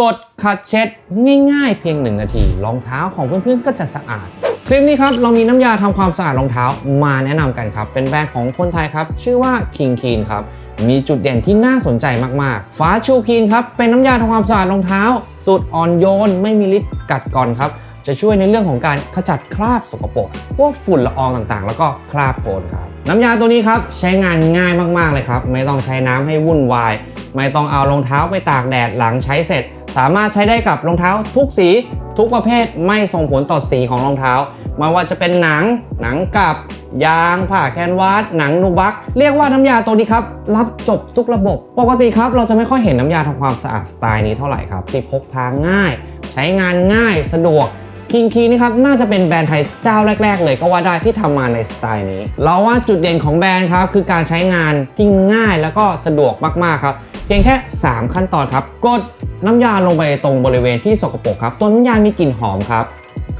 กดขัดเช็ดง่ายๆ เพียง 1 นาที รองเท้าของเพื่อนๆก็จะสะอาด คลิปนี้ครับ เรามีน้ำยาทำความสะอาดรองเท้ามาแนะนำกันครับ เป็นแบรนด์ของคนไทยครับ ชื่อว่า King Clean ครับมีจุดเด่นที่น่าสนใจมากๆ ฟ้าชูคีนครับ เป็นน้ำยาทำความสะอาดรองเท้า สูตรอ่อนโยน ไม่มีฤทธิ์กัดก่อนครับ จะช่วยในเรื่องของการขจัดคราบสกปรก พวกฝุ่นละอองต่างๆ แล้วก็คราบโคลนครับ น้ำยาตัวนี้ครับใช้งานง่ายมากๆเลยครับ ไม่ต้องใช้น้ำให้วุ่นวาย ไม่ต้องเอารองเท้าไปตากแดดหลังใช้เสร็จ สามารถใช้ได้กับรองเท้าทุกสีทุกประเภทไม่ส่งผลต่อสีของรองเท้าไม่ว่าจะเป็นหนัง หนังกับ ยางผ้าแคนวาสหนังนูบัก เรียกว่าน้ำยาตัวนี้ครับ รับจบทุกระบบ ปกติครับเราจะไม่ค่อยเห็นน้ำยาทำความสะอาดสไตล์นี้เท่าไหร่ครับ ที่พกพาง่าย ใช้งานง่ายสะดวกคิงคีนี่ครับน่าจะเป็นแบรนด์ไทยเจ้าแรก ๆ เลยก็ว่าได้ที่ทำมาในสไตล์นี้ เราว่าจุดเด่นของแบรนด์ครับคือการใช้งานที่ง่ายแล้วก็สะดวกมากๆครับ เพียงแค่ 3 ขั้นตอนครับ กด น้ำยาลงไปตรงบริเวณที่สกปรกครับตัวน้ำยามีกลิ่นหอมครับ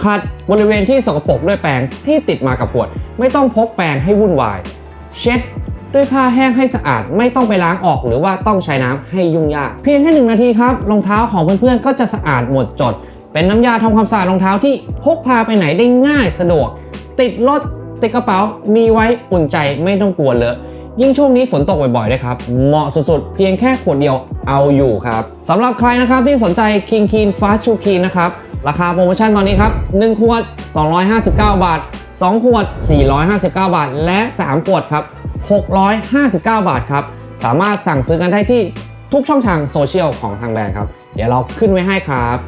ขัดบริเวณที่สกปรกด้วยแปรงที่ติดมากับขวด ไม่ต้องพกแปรงให้วุ่นวาย เช็ดด้วยผ้าแห้งให้สะอาดไม่ต้องไปล้างออกหรือว่าต้องใช้น้ำให้ยุ่งยากเพียงแค่หนึ่งนาทีครับรองเท้าของเพื่อนๆก็จะสะอาดหมดจด เป็นน้ำยาทำความสะอาดรองเท้าที่พกพาไปไหนได้ง่ายสะดวก ติดรถติดกระเป๋ามีไว้อุ่นใจไม่ต้องกลัวเลอะ ยิ่งช่วงนี้ฝนตกบ่อยๆด้วยครับ เหมาะสุดๆ เพียงแค่ขวดเดียวเอาอยู่ครับสำหรับใครนะครับที่สนใจ King Keen Fast Shoe Keen นะครับราคาโปรโมชั่นตอนนี้ครับ 1 ขวด 259 บาท 2 ขวด 459 บาท และ 3 ขวดครับ 659 บาทครับ สามารถสั่งซื้อกันได้ที่ทุกช่องทางโซเชียลของทางแบรนด์ครับ เดี๋ยวเราขึ้นไว้ให้ครับ